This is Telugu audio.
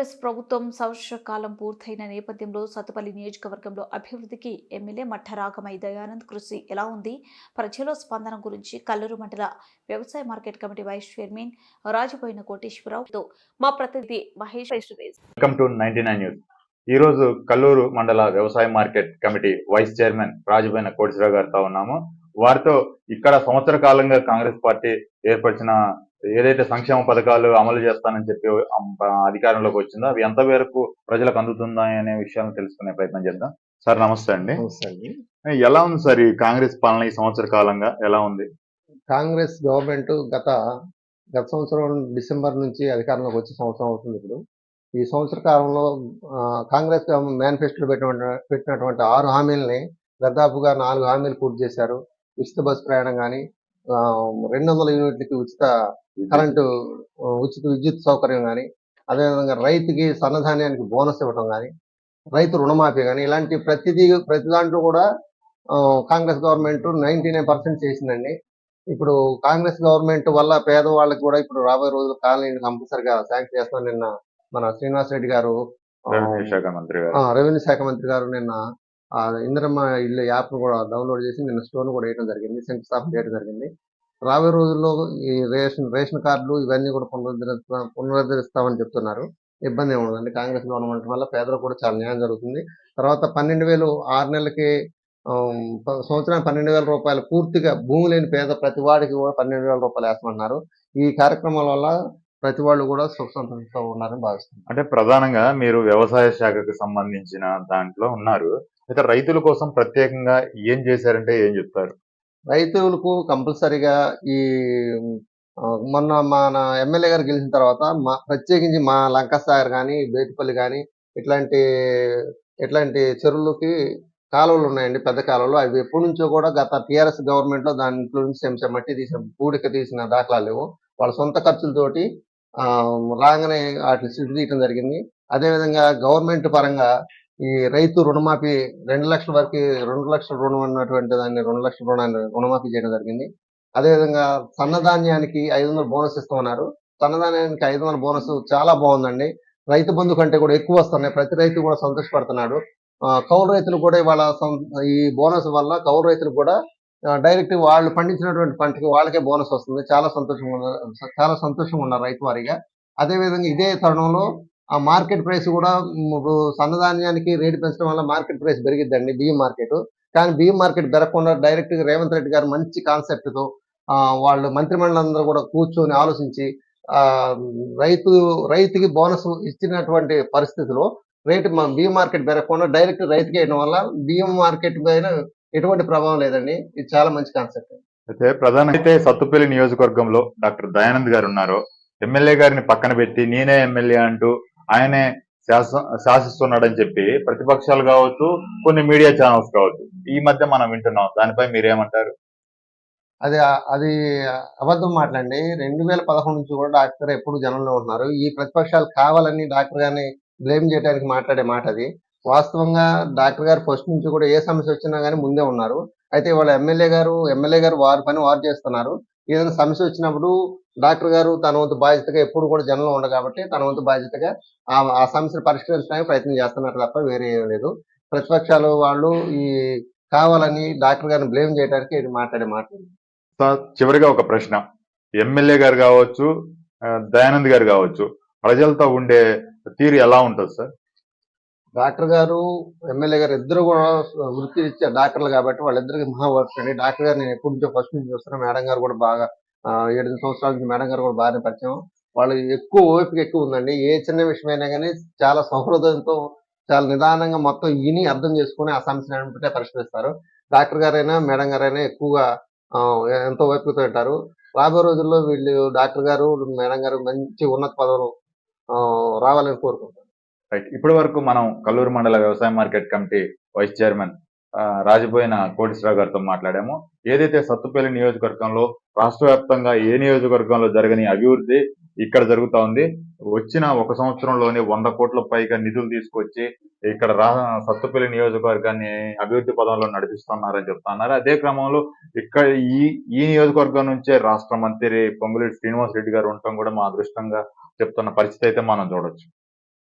కాంగ్రెస్ ప్రభుత్వం సంవత్సర కాలం పూర్తయిన నేపథ్యంలో సత్తుపల్లి నియోజకవర్గంలో అభివృద్ధికి ఎమ్మెల్యే మఠరాగమై దయానంద్ కృషి ఎలా ఉంది? ప్రజల స్పందన గురించి కల్లూరు మండల వ్యవసాయ market committee vice chairman Rajaboina కోటేశ్వరరావుతో మా ప్రతినిధి Mahesh to welcome to ninety nine news ఈ రోజు కల్లూరు మండల వ్యవసాయ market committee vice chairman Rajubaina Koteswara Rao గారితో ఉన్నాము. వారితో ఇక్కడ సంవత్సర కాలంగా కాంగ్రెస్ పార్టీ ఏర్పరిచిన ఏదైతే సంక్షేమ పథకాలు అమలు చేస్తానని చెప్పి అధికారంలోకి వచ్చిందో అవి ఎంత మేరకు ప్రజలకు అందుతుందా అనే విషయాలను తెలుసుకునే ప్రయత్నం చేద్దాం. సార్ నమస్తే అండి. ఎలా ఉంది సార్ ఈ కాంగ్రెస్ పాలన ఈ సంవత్సర కాలంగా? ఎలా ఉంది? కాంగ్రెస్ గవర్నమెంట్ గత గత సంవత్సరం డిసెంబర్ నుంచి అధికారంలోకి వచ్చి సంవత్సరం అవుతుంది ఇప్పుడు. ఈ సంవత్సర కాలంలో కాంగ్రెస్ మేనిఫెస్టోలో పెట్టిన పెట్టినటువంటి ఆరు హామీలని దాదాపుగా నాలుగు హామీలు పూర్తి చేశారు. ఉచిత బస్సు ప్రయాణం కానీ రెండు వందల యూనిట్లకి ఉచిత కరెంటు ఉచిత విద్యుత్ సౌకర్యం కానీ అదేవిధంగా రైతుకి సన్నధాన్యానికి బోనస్ ఇవ్వడం కానీ రైతు రుణమాఫీ కానీ ఇలాంటి ప్రతిదీ ప్రతి దాంట్లో కూడా Congress government ninety nine percent చేసిందండి. ఇప్పుడు కాంగ్రెస్ గవర్నమెంట్ వల్ల పేదవాళ్ళకి కూడా ఇప్పుడు రాబోయే రోజులు కాలనీ కంపల్సరిగా శాంక్షన్ చేస్తాం నిన్న మన శ్రీనివాస్ రెడ్డి గారు. రెవెన్యూ శాఖ మంత్రి గారు నిన్న ఆ ఇందిరమ్మ ఇల్లు యాప్ కూడా డౌన్లోడ్ చేసి నిన్న స్టోర్ కూడా వేయడం జరిగింది శంకుస్థాపన చేయడం జరిగింది. రాబోయే రోజుల్లో ఈ రేషన్ రేషన్ కార్డులు ఇవన్నీ కూడా పునరుద్ధరిస్తా పునరుద్ధరిస్తామని చెప్తున్నారు. ఇబ్బంది ఉండదండి. కాంగ్రెస్ గవర్నమెంట్ వల్ల పేదలకు కూడా చాలా న్యాయం జరుగుతుంది. తర్వాత పన్నెండు వేలు ఆరు నెలలకి సంవత్సరానికి పన్నెండు వేల రూపాయలు పూర్తిగా భూమి లేని పేద ప్రతి వాడికి కూడా పన్నెండు వేల రూపాయలు వేస్తామన్నారు. ఈ కార్యక్రమాల వల్ల ప్రతి వాళ్ళు కూడా సుఖ సంతోషంతో ఉన్నారని భావిస్తున్నారు అంటే ప్రధానంగా మీరు వ్యవసాయ శాఖకు సంబంధించిన దాంట్లో ఉన్నారు. అయితే రైతుల కోసం ప్రత్యేకంగా ఏం చేశారంటే ఏం చెప్తారు? రైతులకు కంపల్సరిగా ఈ మొన్న మన ఎమ్మెల్యే గారు గెలిచిన తర్వాత మా ప్రత్యేకించి మా లంకసాగర్ కానీ బేటిపల్లి కానీ ఇట్లాంటి ఇట్లాంటి చెరువులకి కాలువలు ఉన్నాయండి పెద్ద కాలువలు. అవి ఎప్పటి నుంచో కూడా గత టీఆర్ఎస్ గవర్నమెంట్లో దాంట్లో నుంచి చెంచా మట్టి తీసిన పూడిక తీసిన దాఖలాలు లేవు. వాళ్ళ సొంత ఖర్చులతోటి రాగానే వాటిని శుద్ధి తీయడం జరిగింది. అదేవిధంగా గవర్నమెంట్ పరంగా ఈ రైతు రుణమాఫీ రెండు లక్షల వరకు రెండు లక్షల రుణం అన్నటువంటి దాన్ని రెండు లక్షల రుణాన్ని రుణమాఫీ చేయడం జరిగింది. అదేవిధంగా సన్నధాన్యానికి ఐదు వందల బోనస్ ఇస్తున్నారు సన్నధాన్యానికి ఐదు వందల బోనస్ చాలా బాగుందండి. రైతు బంధు కంటే కూడా ఎక్కువ వస్తున్నాయి. ప్రతి రైతు కూడా సంతోషపడుతున్నాడు. ఆ, కౌలు రైతులు కూడా ఇవాళ ఈ బోనస్ వల్ల కౌలు రైతులు కూడా డైరెక్ట్ వాళ్ళు పండించినటువంటి పంటకి వాళ్ళకే బోనస్ వస్తుంది. చాలా సంతోషంగా చాలా సంతోషంగా ఉన్నారు రైతు వారిగా అదేవిధంగా ఇదే తరుణంలో ఆ మార్కెట్ ప్రైస్ కూడా ఇప్పుడు సన్నధాన్యానికి రేటు పెంచడం వల్ల మార్కెట్ ప్రైస్ పెరిగిద్దండి బియ్యం మార్కెట్. కానీ బియ్యం మార్కెట్ పెరగకుండా డైరెక్ట్గా రేవంత్ రెడ్డి గారు మంచి కాన్సెప్ట్తో వాళ్ళు వాళ్ళు మంత్రిమండలందరూ కూడా కూర్చొని ఆలోచించి ఆ రైతు రైతుకి బోనస్ ఇచ్చినటువంటి పరిస్థితిలో రేటు బియ్యం మార్కెట్ పెరగకుండా డైరెక్ట్ రైతుకి వేయడం వల్ల బియ్యం మార్కెట్ పైన ఎటువంటి ప్రభావం లేదండి. ఇది చాలా మంచి కాన్సెప్ట్. అయితే ప్రధాన అయితే సత్తుపల్లి నియోజకవర్గంలో డాక్టర్ దయానంద్ గారు ఉన్నారు. ఎమ్మెల్యే గారిని పక్కన పెట్టి నేనే ఎమ్మెల్యే అంటూ ఆయనే శాస శాసిస్తున్నాడని చెప్పి ప్రతిపక్షాలు కావచ్చు కొన్ని మీడియా ఛానల్స్ కావచ్చు ఈ మధ్య మనం వింటున్నాం. దానిపై మీరేమంటారు? అది అది అబద్ధం మాటలండి రెండు వేల పదకొండు నుంచి కూడా డాక్టర్ ఎప్పుడు జనంలో ఉన్నారు. ఈ ప్రతిపక్షాలు కావాలని డాక్టర్ గారిని బ్లేమ్ చేయడానికి మాట్లాడే మాట అది. వాస్తవంగా డాక్టర్ గారు ఫస్ట్ నుంచి కూడా ఏ సమస్య వచ్చినా కానీ ముందే ఉన్నారు. అయితే వాళ్ళ ఎమ్మెల్యే గారు ఎమ్మెల్యే గారు వారి పని వారు చేస్తున్నారు. ఏదైనా సమస్య వచ్చినప్పుడు డాక్టర్ గారు తన వంతు బాధ్యతగా ఎప్పుడు కూడా జనంలో ఉండదు కాబట్టి తన వంతు బాధ్యతగా ఆ ఆ సమస్యను పరిష్కరించడానికి ప్రయత్నం చేస్తున్నారు తప్ప వేరే ఏం లేదు. ప్రతిపక్షాలు వాళ్ళు ఈ కావాలని డాక్టర్ గారిని బ్లేమ్ చేయడానికి మాట్లాడే మాట. సార్ చివరిగా ఒక ప్రశ్న. ఎమ్మెల్యే గారు కావచ్చు దయానంద్ గారు కావచ్చు ప్రజలతో ఉండే తీరు ఎలా ఉంటుంది సార్? డాక్టర్ గారు ఎమ్మెల్యే గారు ఇద్దరు కూడా వృత్తి ఇచ్చే డాక్టర్లు కాబట్టి వాళ్ళిద్దరికి మహా వర్క్ అండి. డాక్టర్ గారు నేను ఎప్పటి నుంచో ఫస్ట్ నుంచి చూస్తున్నాను మేడం గారు కూడా బాగా ఏడు సంవత్సరాల నుంచి మేడం గారు కూడా బాగానే పరిచయం. వాళ్ళు ఎక్కువ ఓపిక ఎక్కువ ఉందండి. ఏ చిన్న విషయమైనా కానీ చాలా సౌహృదయంతో చాలా నిదానంగా మొత్తం విని అర్థం చేసుకుని ఆ సమస్యను వెంటనే పరిష్కరిస్తారు. డాక్టర్ గారైనా మేడం గారైనా ఎక్కువగా ఎంతో ఓపికతో ఉంటారు. రాబోయే రోజుల్లో వీళ్ళు డాక్టర్ గారు మేడం గారు మంచి ఉన్నత పదవులు రావాలని కోరుకుంటారు రైట్ ఇప్పటి వరకు మనం కల్లూరు మండల వ్యవసాయ మార్కెట్ కమిటీ వైస్ చైర్మన్ ఆ, రాజబోయిన కోటేశ్వరరావు గారితో మాట్లాడాము. ఏదైతే సత్తుపల్లి నియోజకవర్గంలో రాష్ట్ర వ్యాప్తంగా ఏ నియోజకవర్గంలో జరగని అభివృద్ధి ఇక్కడ జరుగుతూ ఉంది వచ్చిన ఒక సంవత్సరంలోనే వంద కోట్ల పైగా నిధులు తీసుకొచ్చి ఇక్కడ రా సత్తుపల్లి నియోజకవర్గాన్ని అభివృద్ధి పదంలో నడిపిస్తున్నారని చెప్తున్నారు అదే క్రమంలో ఇక్కడ ఈ ఈ నియోజకవర్గం నుంచే రాష్ట్ర మంత్రి పొంగులేటి శ్రీనివాస్ రెడ్డి గారు ఉండటం కూడా మా అదృష్టంగా చెప్తున్న పరిస్థితి అయితే మనం చూడొచ్చు.